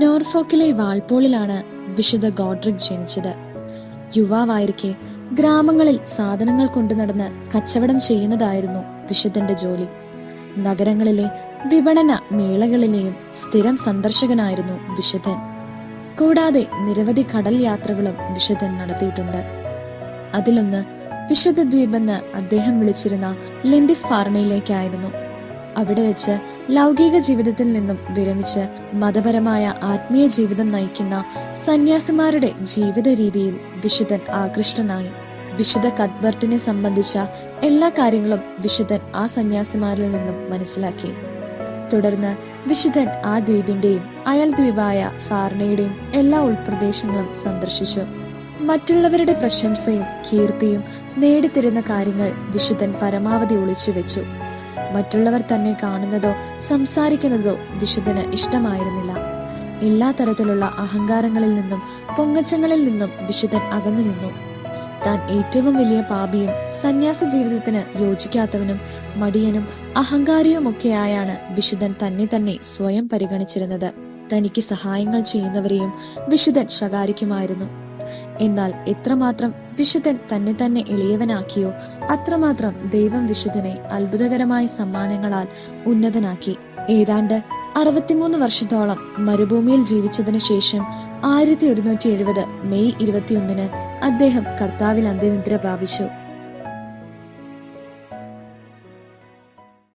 നോർഫോക്കിലെ വാൾപോളിലാണ് വിശുദ്ധ ഗോഡ്രിക് ജനിച്ചത്. യുവാവായിരിക്കെ ഗ്രാമങ്ങളിൽ സാധനങ്ങൾ കൊണ്ടു നടന്ന് കച്ചവടം ചെയ്യുന്നതായിരുന്നു വിശുദ്ധന്റെ ജോലി. നഗരങ്ങളിലെ വിപണന മേളകളിലെയും സ്ഥിരം സന്ദർശകനായിരുന്നു വിശുദ്ധൻ. കൂടാതെ നിരവധി കടൽ യാത്രകളും വിശുദ്ധൻ നടത്തിയിട്ടുണ്ട്. അതിലൊന്ന് വിശുദ്ധ ദ്വീപെന്ന് അദ്ദേഹം വിളിച്ചിരുന്ന ലിൻഡിസ് ഫാർണയിലേക്കായിരുന്നു അവിടെ വെച്ച് ലൗകിക ജീവിതത്തിൽ നിന്നും വിരമിച്ച് മതപരമായ ആത്മീയ ജീവിതം നയിക്കുന്ന സന്യാസിമാരുടെ ജീവിത രീതിയിൽ വിശുദ്ധൻ ആകൃഷ്ടനായി. വിശുദ്ധ കദ്ബർട്ടിനെ സംബന്ധിച്ച എല്ലാ കാര്യങ്ങളും വിശുദ്ധൻ ആ സന്യാസിമാരിൽ നിന്നും മനസ്സിലാക്കി. തുടർന്ന് വിശുദ്ധൻ ആ ദ്വീപിന്റെയും അയൽ ദ്വീപായ ഫാർണയുടെയും എല്ലാ ഉൾപ്രദേശങ്ങളും സന്ദർശിച്ചു. മറ്റുള്ളവരുടെ പ്രശംസയും കീർത്തിയും നേടിത്തരുന്ന കാര്യങ്ങൾ വിശുദ്ധൻ പരമാവധി ഒളിച്ചു വെച്ചു മറ്റുള്ളവർ തന്നെ കാണുന്നതോ സംസാരിക്കുന്നതോ വിശുദ്ധന് ഇഷ്ടമായിരുന്നില്ല. എല്ലാ തരത്തിലുള്ള അഹങ്കാരങ്ങളിൽ നിന്നും പൊങ്ങച്ചങ്ങളിൽ നിന്നും വിശുദ്ധൻ അകന്നു നിന്നു. താൻ ഏറ്റവും വലിയ പാപിയും സന്യാസ ജീവിതത്തിന് യോജിക്കാത്തവനും മടിയനും അഹങ്കാരിയുമൊക്കെയായാണ് വിശുദ്ധൻ തന്നെ തന്നെ സ്വയം പരിഗണിച്ചിരുന്നത്. തനിക്ക് സഹായങ്ങൾ ചെയ്യുന്നവരെയും വിശുദ്ധൻ ശകാരിക്കുമായിരുന്നു. എന്നാൽ എത്രമാത്രം വിശുദ്ധൻ തന്നെ തന്നെ എളിയവനാക്കിയോ അത്രമാത്രം ദൈവം വിശുദ്ധനെ അത്ഭുതകരമായ സമ്മാനങ്ങളാൽ ഉന്നതനാക്കി. ഏതാണ്ട് അറുപത്തിമൂന്ന് വർഷത്തോളം മരുഭൂമിയിൽ ജീവിച്ചതിനു ശേഷം ആയിരത്തി ഒരുന്നൂറ്റി എഴുപത് മെയ് ഇരുപത്തിയൊന്നിന് അദ്ദേഹം കർത്താവിൽ അന്ത്യനിദ്ര പ്രാപിച്ചു.